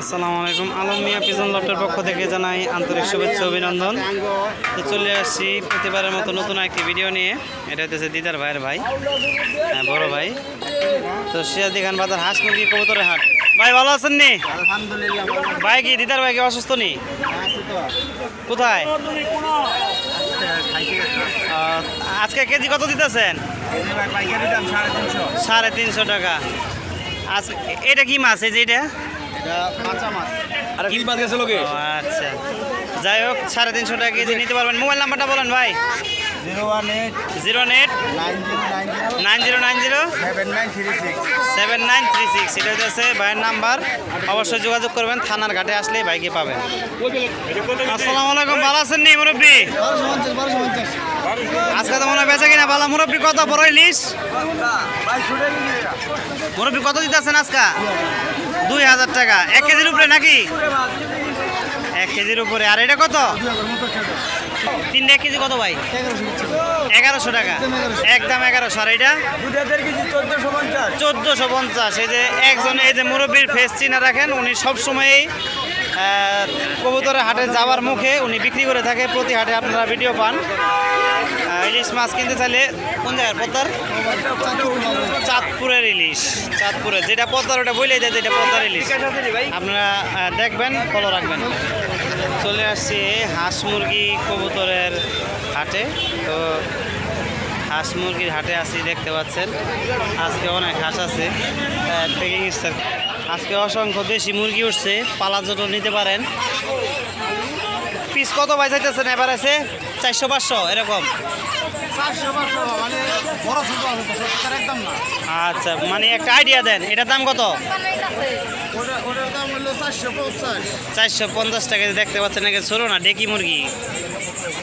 আসসালামু আলাইকুম। আলম মিয়া পিজন লফটের পক্ষ থেকে জানাই আন্তরিক শুভেচ্ছা অভিনন্দন। তো চলে আসছি প্রতিবারের মতো নতুন একটি ভিডিও নিয়ে। এটা হচ্ছে দিদার ভাইয়ের ভাই হ্যাঁ বড় ভাই। তো সিরাজি খান বাজার হাঁস মুরগি কবুতরের হাট। ভাই ভালো আছেন নি? ভাই কি দিদার ভাই কি অসুস্থ নি? কোথায়? আজকে কেজি কত দিতেছেন? সাড়ে তিনশো টাকা। আজ এটা কি মাছ? এই যে এটা? আর কি মাছ গেছে লোকে? আচ্ছা। যাই হোক সাড়ে তিনশো টাকা কেজি নিতে পারবেন। মোবাইল নাম্বারটা বলেন ভাই। Zero one eight nine zero nine zero seven nine three six এটা হচ্ছে ভাইয়ের নাম্বার অবশ্যই যোগাযোগ করবেন থানার ঘাটে আসলেই বাইকে পাবেন আসসালামু আলাইকুম ভালো আছেন নি মুরব্বী আজকে তো মনে হয় বেচা কিনা ভালো মুরব্বী কত বড় ইলিশ মুরব্বী কত দিতেছেন আজকা দুই হাজার টাকা এক কেজির উপরে নাকি কেজির উপরে। আর এটা কত? তিনটা কেজি কত ভাই? এগারোশো টাকা। একদম এগারোশো। আর এটা? চোদ্দশো পঞ্চাশ। এই যে একজন, এই যে মুরব্বীর ফেস চিনা রাখেন, উনি সবসময়ই কবুতরের হাটে যাওয়ার মুখে উনি বিক্রি করে থাকে। প্রতি হাটে আপনারা ভিডিও পান। ইলিশ মাছ কিনতে চাইলে কোন জায়গার পদ্মার? চাঁদপুরের ইলিশ। চাঁদপুরের। যেটা পদ্মার, ওটা বলে যায়, যেটা পদ্মার ইলিশ। আপনারা দেখবেন ফলো রাখবেন। চলে আসছি হাঁস মুরগি কবুতরের হাটে। তো হাঁস মুরগির হাটে আসি দেখতে পাচ্ছেন। আজকে অনেক হাঁস আছে। স্টার আজকে অসংখ্য দেশি মুরগি উঠছে পালার জন্য নিতে পারেন। পিস কত বাই যাইতেছেন এবার আছে চারশো পাঁচশো এরকম? মানে আচ্ছা মানে একটা আইডিয়া দেন এটার দাম কত ওটা ওটার দাম হলো চারশো পঞ্চাশ। টাকা দেখতে পাচ্ছেন নাকি ছোটো না ডেকি মুরগি?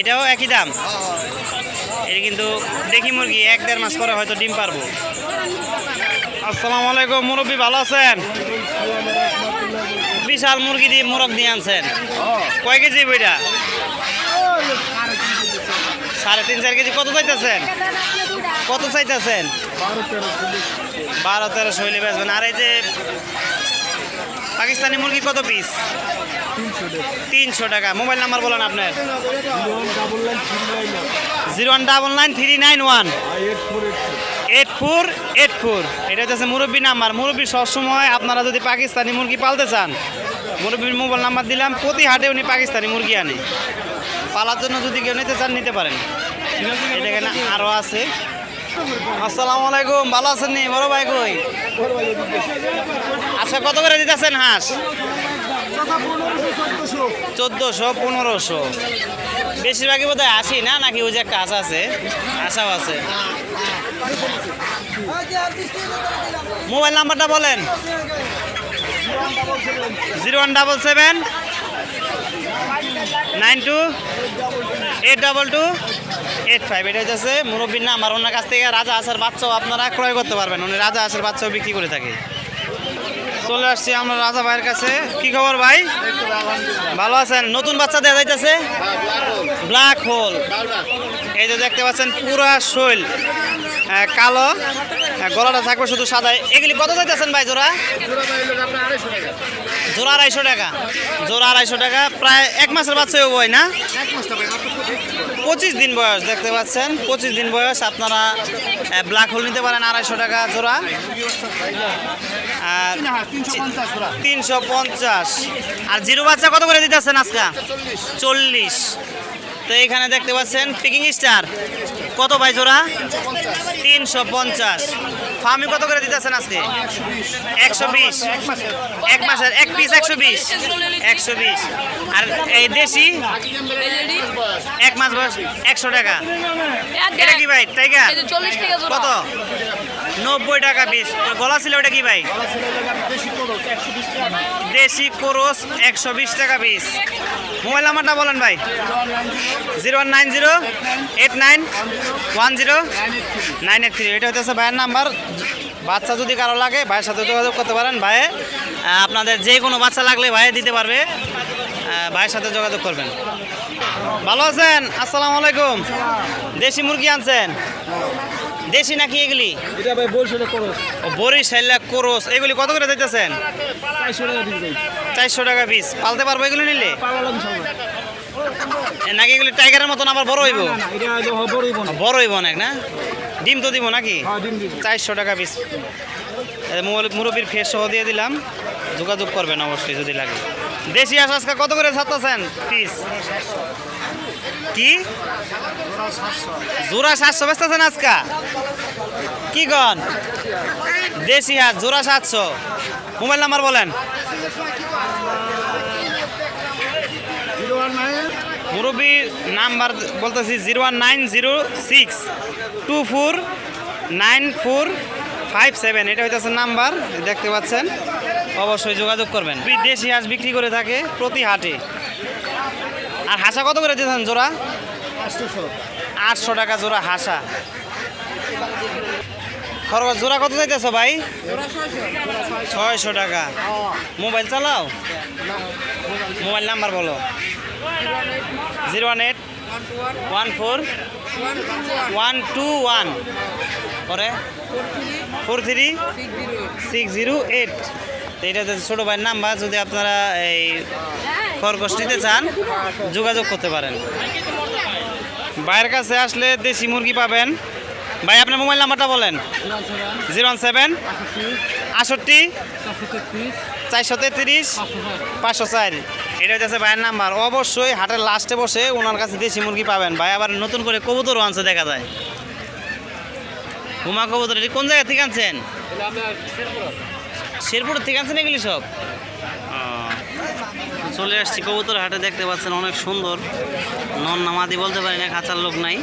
এটাও একই দাম? এটা কিন্তু ডেকি মুরগি এক দেড় মাস পরে হয়তো ডিম পারব। আসসালামু আলাইকুম মুরব্বী ভালো আছেন? বিশাল মুরগি দিয়ে মোরগ দিয়ে আনছেন। কয় কেজি বইটা? সাড়ে তিন চার কেজি। কত চাইতেছেন? কত চাইতেছেন? বারো তেরো শৈলী বেচবেন। আর এই যে পাকিস্তানি মুরগি কত পিস তিনশো টাকা। মোবাইল নাম্বার বলেন আপনার। Zero one double nine three nine one. Eight four eight four এটা হচ্ছে মুরব্বী নাম্বার। মুরব্বী সবসময় আপনারা যদি পাকিস্তানি মুরগি পালতে চান, মুরব্বীর মোবাইল নাম্বার দিলাম প্রতি হাটে উনি পাকিস্তানি মুরগি আনে। পালার জন্য যদি কেউ নিতে চান, নিতে পারেন। এটা এখানে আরও আছে। আসসালামু আলাইকুম ভালো আছেন নি? বড় ভাই কই? আচ্ছা কত করে দিতেছেন হাঁস? চোদ্দোশো, পনেরোশো। বেশিরভাগই বোধ হয় আশি না? নাকি ওই যে আশা আছে? আশাও আছে। মোবাইল নাম্বারটা বলেন। Zero one double seven, nine two eight double two eight five এটা হচ্ছে মুরব্বীর নাম আর ওনার কাছ থেকে রাজা আসার বাচ্চাও আপনারা ক্রয় করতে পারবেন। উনি রাজা আসার বাচ্চাও বিক্রি করে থাকে। চলে আসছি আমরা রাজা ভাইয়ের কাছে। কি খবর ভাই? ভালো আছেন? নতুন বাচ্চা দেওয়া যাইতেছে? Black hole. এই যে দেখতে পাচ্ছেন, পুরা শৈল। কালো। গলাটা থাকবে শুধু সাদা। এগুলি কত যাইতেছেন ভাই জোড়া? জোড়া আড়াইশো টাকা। জোড়া আড়াইশো টাকা। প্রায় এক মাসের বাচ্চা বই না? পঁচিশ দিন বয়স, দেখতে পাচ্ছেন। পঁচিশ দিন বয়স, আপনারা ব্ল্যাক হোল নিতে পারেন আড়াইশো টাকা জোড়া। আর তিনশো পঞ্চাশ। আর জিরো বাচ্চা কত করে দিতেছেন আজকে? চল্লিশ। তো এখানে দেখতে পাচ্ছেন পিকিং স্টার কত ভাই জোড়া? তিনশো পঞ্চাশ। ফার্মি কত করে দিতেছেন আজকে? একশো বিশ। এক মাসের এক পিস একশো বিশ। একশো বিশ। আর এই দেশি? এক মাস বয়স একশো টাকা। এটা কি ভাই টাইগার? কত? নব্বই টাকা পিস গলা ছিল ওটা কি ভাই? দেশি কোরস একশো বিশ টাকা পিস মোবাইল নাম্বারটা বলেন ভাই। Zero one nine zero eight nine one zero nine eight three. এটা হচ্ছে ভাইয়ের নাম্বার। বাচ্চা যদি কারও লাগে ভাইয়ের সাথে যোগাযোগ করতে পারেন। আহ, আপনাদের যে কোনো বাচ্চা লাগলে ভাইয়ে দিতে পারবে। ভাইয়ের সাথে যোগাযোগ করবেন। ভালো আছেন? আসসালামু আলাইকুম। দেশি মুরগি আনছেন? দেশি নাকি এগুলি? এটা ভাই বলছিল খরচ ও বরিশাইলা কোরস। এগুলি কত করে দিতেছেন? চারশো টাকা পিস পালতে পারব এগুলো নিলে? এ, নাকি এগুলি টাইগারের মতন আবার বড় হইব? বড় হইব অনেক না? ডিম তো দিব নাকি? হ্যাঁ ডিম দিব। চারশো টাকা পিস মুরব্বীর ফেস সহ দিয়ে দিলাম। যোগাযোগ করবেন অবশ্যই যদি লাগে। দেশি আজকে কত করে ছাড়তেছেন? পিস কি? জোড়া সাতশো বেচতেছেন আজকা? কি গন দেশি হাঁস জোড়া সাতশো। মোবাইল নাম্বার বলেন। মুরব্বীর নাম্বার বলতেছি, zero one nine zero six two four nine four five seven. এটা হইতেছে নাম্বার, দেখতে পাচ্ছেন। অবশ্যই যোগাযোগ করবেন। দেশি হাঁস বিক্রি করে থাকে প্রতি হাটে। আর হাসা কত করে দিয়েছেন জোড়া? আটশো। টাকা জোড়া হাসা। খরচ জোড়া কত চাইতেছো ভাই? ছয়শো। টাকা। মোবাইল চালাও? মোবাইল নাম্বার বলো। Zero one eight one four one two one. পরে? Four three six zero eight. এইটা ছোটো ভাইয়ের নাম্বার। যদি আপনারা এই খরগোশ নিতে চান যোগাযোগ করতে পারেন। ভাইয়ের কাছে আসলে দেশি মুরগি পাবেন। ভাই আপনার মোবাইল নাম্বারটা বলেন। জিরো ওয়ান সেভেন আষট্টি চারশো তেত্রিশ পাঁচশো চার। এটা হচ্ছে ভাইয়ের নাম্বার। অবশ্যই হাটের লাস্টে বসে ওনার কাছে দেশি মুরগি পাবেন। ভাই আবার নতুন করে কবুতরও আনছে দেখা যায়। হুমা কবুতর এটি কোন জায়গা থেকে আনছেন? শেরপুর। থেকে আনছেন এগুলি সব? চলে আসছি কবুতর হাটে দেখতে পাচ্ছেন অনেক সুন্দর। নন নামাদি বলতে পারি না, খাঁচার লোক নাই।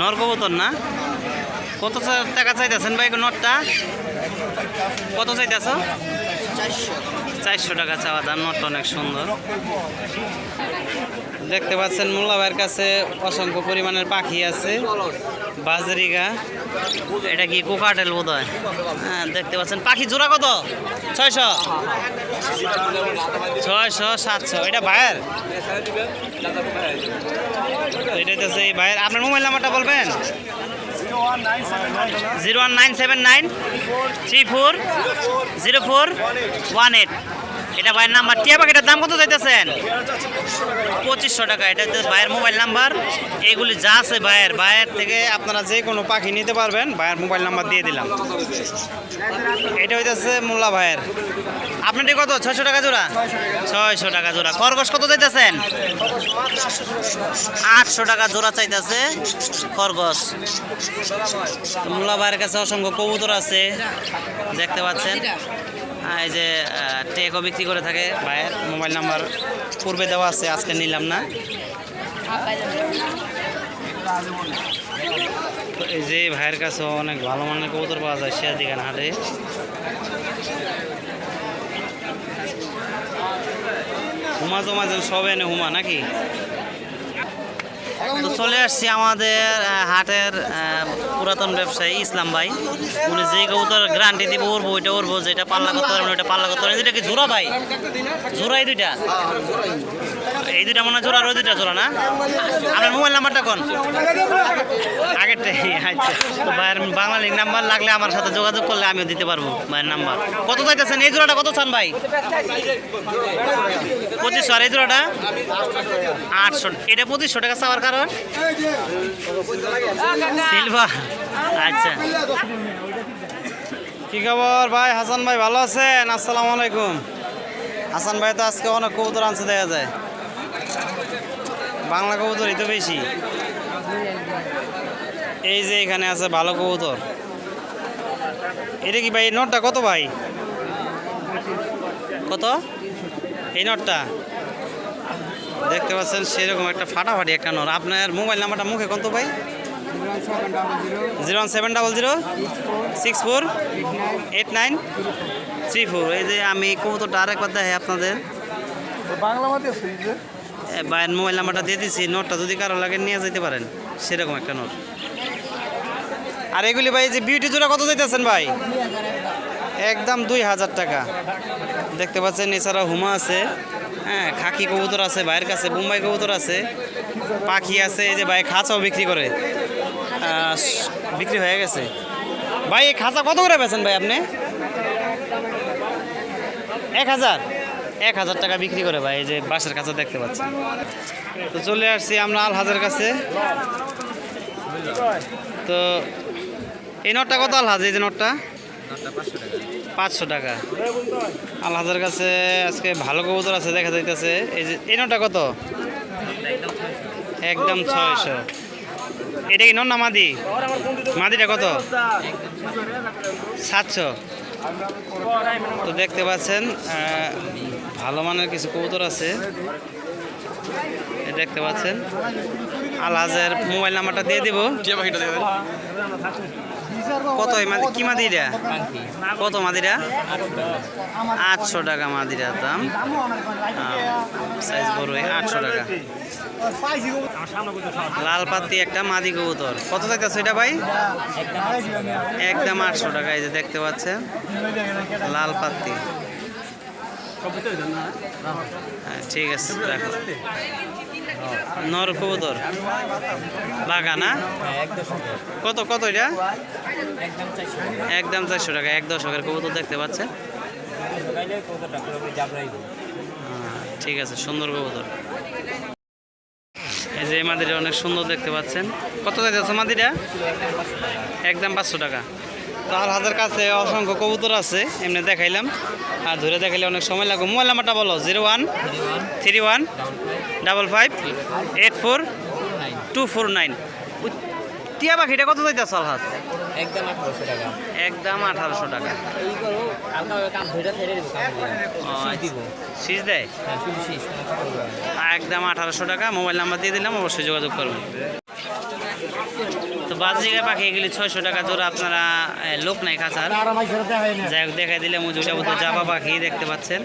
নর কবুতর না? কত টাকা চাইতেছেন ভাই নটটা? কত চাইতেছ? চারশো টাকা চাওয়া দাম, নটটা অনেক সুন্দর। দেখতে পাচ্ছেন মোল্লা ভাইয়ের কাছে অসংখ্য পরিমাণের পাখি আছে। বাজরিগা, এটা কি কোকাটেল বোধ হয় হ্যাঁ দেখতে পাচ্ছেন। পাখি জোড়া কত? ছয়শো। ছয়শো সাতশো। এটা ভাইয়ের? এটা হচ্ছে এই ভাইয়ের। আপনার মোবাইল নাম্বারটা বলবেন? Zero one nine seven nine three four zero four one eight এটা ভাইয়ের নাম্বার। টিয়া পাখিটার দাম কত চাইতেছেন? পঁচিশশো টাকা। এটা ভাইয়ের মোবাইল নাম্বার। এগুলি যা আছে ভাইয়ের। ভাইয়ের থেকে আপনারা যে কোনো পাখি নিতে পারবেন। ভাইয়ের মোবাইল নাম্বার দিয়ে দিলাম। এটা হইতেছে মোল্লা ভাইয়ের। আপনারটি কত? ছয়শো টাকা জোড়া? ছয়শো টাকা জোড়া। খরগোশ কত চাইতেছেন? আটশো টাকা জোড়া চাইতেছে খরগোশ। মোল্লা ভাইয়ের কাছে অসংখ্য কবুতর আছে। দেখতে পাচ্ছেন? এই যে টেকও বিক্রি করে থাকে ভাইয়ের মোবাইল নাম্বার। পূর্বে দেওয়া আছে, আজকে নিলাম না। এই যে ভাইয়ের কাছে অনেক ভালো মানের কবুতর পাওয়া যায় সিরাজিখান হাটে হুমা জমা যেন সব এনে হুমা নাকি? তো চলে আসছি আমাদের হাটের পুরাতন ব্যবসায়ী ইসলাম ভাই। উনি যে কবুতর গ্যারান্টি দিব উড়বো ওইটা উড়বো যেটা পাল্লা করতে পারবেন ওইটা পাল্লা করতে পারবেন এটা কি জোড়া ভাই? জোড়া এই দুইটা? এই দুইটা মনে হয় জোড়া আর ওই দুইটা জোড়া না? আপনার মোবাইল নাম্বারটা কোন? আগেরটাই আচ্ছা। তো ভাইয়ের বাংলালিং নাম্বার লাগলে আমার সাথে যোগাযোগ করলে আমিও দিতে পারব ভাইয়ের নাম্বার। কত চাইতেছেন? এই জোড়াটা কত চান ভাই? পঁচিশশো আর এই জোড়াটা আটশো। এটা পঁচিশশো টাকা চাওয়ার কারণ সিলভার। আচ্ছা। কি খবর ভাই? হাসান ভাই ভালো আছেন? আসসালামু আলাইকুম। হাসান ভাই তো আজকে অনেক কবুতর আনছে দেখা যায়। বাংলা কবুতরই তো বেশি। এই যে এখানে আছে ভালো কবুতর। এটা কি ভাই এই নটটা কত ভাই? কত? এই নটটা? দেখতে পাচ্ছেন সেরকম একটা ফাটাফাটি একটা নট আপনার মোবাইল নাম্বারটা মুখে কত ভাই? Zero one seven double zero. Six four. Eight nine. Three four. এই যে আমি কবুতরটা আরেকবার দেখাই আপনাদের। ভাইয়ের মোবাইল নাম্বারটা দিয়ে দিচ্ছি নোটটা যদি কারও লাগে নিয়ে যেতে পারেন সেরকম একটা নোট আর এগুলি ভাই এই যে বিউটি জোড়া কত যাইতেছেন ভাই? একদম দুই হাজার টাকা। দেখতে পাচ্ছেন এছাড়া হুমা আছে। হ্যাঁ খাকি কবুতর আছে, ভাইয়ের কাছে বোম্বাই কবুতর আছে, পাখি আছে, এই যে ভাই খাঁচাও বিক্রি করে। বিক্রি হয়ে গেছে। ভাই, এই খাঁচা কত করে বেছেন ভাই আপনি? এক হাজার? এক হাজার টাকা বিক্রি করে ভাই, এই যে বাসার কাছে দেখতে পাচ্ছি তো চলে আসছি আমরা আল হাজার কাছে। তো এই নোটটা কত আল হাজ এই যে নোটটা? পাঁচশো টাকা। আল কাছে আজকে ভালো কবুতর আছে, দেখা যাইতেছে। এই যে, এই নোটটা কত? একদম ছয়শো। এটা কি নন না মাদি? মাদিটা কত? সাতশো। তো দেখতে পাচ্ছেন ভালো মানের কিছু কবুতর আছে। দেখতে পাচ্ছেন আলহাজের মোবাইল নাম্বারটা দিয়ে দিব। কত কি মাদিরা? কত মাদিরা? আটশো টাকা মাদিরা দাম। সাইজ বড় আটশো টাকা। লাল পাতি একটা মাদি কবুতর। কত চাইতেছে এটা ভাই? একদম আটশো টাকা এই যে দেখতে পাচ্ছেন। লাল পাতি। হ্যাঁ, ঠিক আছে রাখো। নর কবুতর। বাগা না? কত কত এটা? একদম চারশো টাকা, এক দশকের কবুতর দেখতে পাচ্ছেন। ঠিক আছে, সুন্দর কবুতর। এই যে মাদিটা অনেক সুন্দর দেখতে পাচ্ছেন। কত যাচ্ছে মাদিটা? একদম পাঁচশো টাকা। তো আর হাজার কাছে অসংখ্য কবুতর আছে এমনি দেখাইলাম। আর ধরে দেখাইলে অনেক সময় লাগবে। মোবাইল নাম্বারটা বলো zero one three one double five eight four two four nine. টিয়া পাখিটা কত যাইতেছে আলহাজ? একদম আঠারোশো টাকা। একদম আঠারোশো টাকা। সিজ দেয়? হ্যাঁ। একদম আঠারোশো টাকা মোবাইল নাম্বার দিয়ে দিলাম অবশ্যই যোগাযোগ করবেন। তো বাজিকা পাখি এগুলি ছয়শো টাকা জোড়া আপনারা লোক নাই কাছার যাই হোক, দেখাই দিলে মুজুটা মতো জাবা পাখি দেখতে পাচ্ছেন।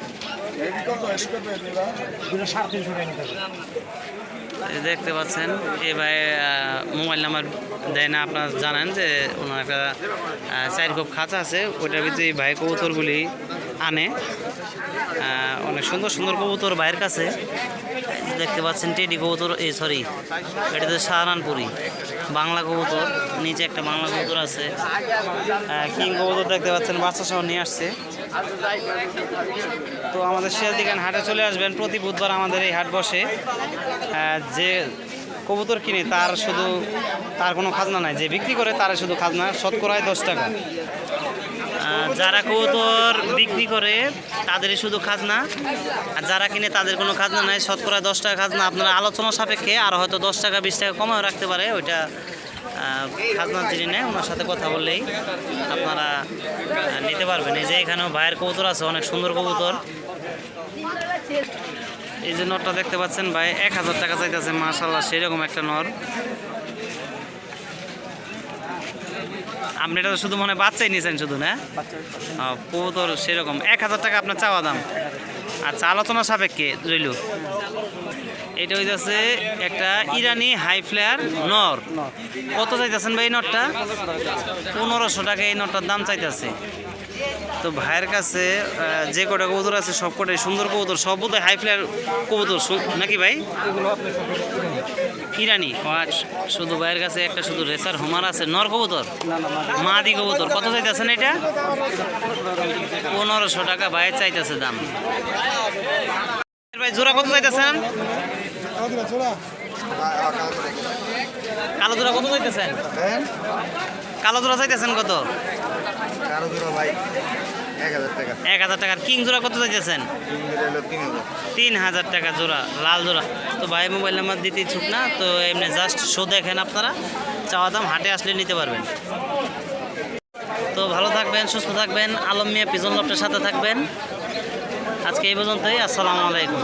দেখতে পাচ্ছেন। এই ভাই মোবাইল নাম্বার দেয় না, আপনারা জানেন যে ওনার একটা চার কোপ খাঁচা আছে, ওইটার ভিতরে এই ভাই কবুতরগুলি আনে। অনেক সুন্দর সুন্দর কবুতর ভাইয়ের কাছে। দেখতে পাচ্ছেন টেডি কবুতর এই সরি এটা তো সাহারানপুরি বাংলা কবুতর, নিচে একটা বাংলা কবুতর আছে। কিং কবুতর দেখতে পাচ্ছেন বাচ্চা সহ নিয়ে আসছে। তো আমাদের শিয়ালদিগান হাটে চলে আসবেন, প্রতি বুধবার আমাদের এই হাট বসে। যে কবুতর কিনে, তার শুধু, তার কোনো খাজনা নাই, যে বিক্রি করে, তার শুধু খাজনা, শতকরায় দশ টাকা। যারা কবুতর বিক্রি করে, তাদেরই শুধু খাজনা। আর যারা কিনে তাদের কোনো খাজনা নাই। শতকরা দশ টাকা খাজনা। আপনারা আলোচনা সাপেক্ষে আর হয়তো দশ টাকা, বিশ টাকা কমেও রাখতে পারে। ওইটা খাজনা যিনি নেয় ওনার সাথে কথা বললেই আপনারা নিতে পারবেন। এই যে এখানেও ভাইয়ের কবুতর আছে, অনেক সুন্দর কবুতর। এই যে নরটা দেখতে পাচ্ছেন ভাই, এক হাজার টাকা চাইতেছে। মাশাল্লাহ সেরকম একটা নর। আপনি এটা তো শুধু মনে বাচ্চাই নিয়েছেন শুধু না? হ্যাঁ, কবুতর সেরকম। এক হাজার টাকা আপনার চাওয়া দাম। আচ্ছা আলোচনা সাপেক্ষে রইল। এটা হইতেছে একটা ইরানি হাই ফ্লেয়ার নর। কত চাইতেছেন ভাই এই নটটা পনেরোশো টাকা এই নটটার দাম চাইতেছে। তো ভাইয়ের কাছে যে কটা কবুতর আছে সব কটাই সুন্দর কবুতর সব বোধহয় হাই ফ্লেয়ার কবুতর নাকি ভাই? ইরানি? ও আচ্ছা, শুধু ভাইয়ের কাছে একটা শুধু রেসার হোমার আছে নর কবুতর? মাদি কবুতর। কত চাইতেছেন এটা? পনেরোশো টাকা ভাইয়ের চাইতেছে দাম। ভাই জোড়া কত চাইতেছেন? কালো জোড়া কত চাইতেছেন? কালো জোড়া চাইতেছেন কত? ভাই এক হাজার টাকা। টাকার কিং জোড়া কত চাইতেছেন? তিন হাজার টাকা জোড়া লাল জোড়া। তো ভাই মোবাইল নাম্বার দিতে ইচ্ছুক না, তো এমনি জাস্ট শো দেখেন আপনারা। চাওয়া দাম হাটে আসলে নিতে পারবেন। তো ভালো থাকবেন, সুস্থ থাকবেন, আলম মিয়া, পিজন লফটের সাথে থাকবেন। আজকে এই পর্যন্তই, আসসালামু আলাইকুম।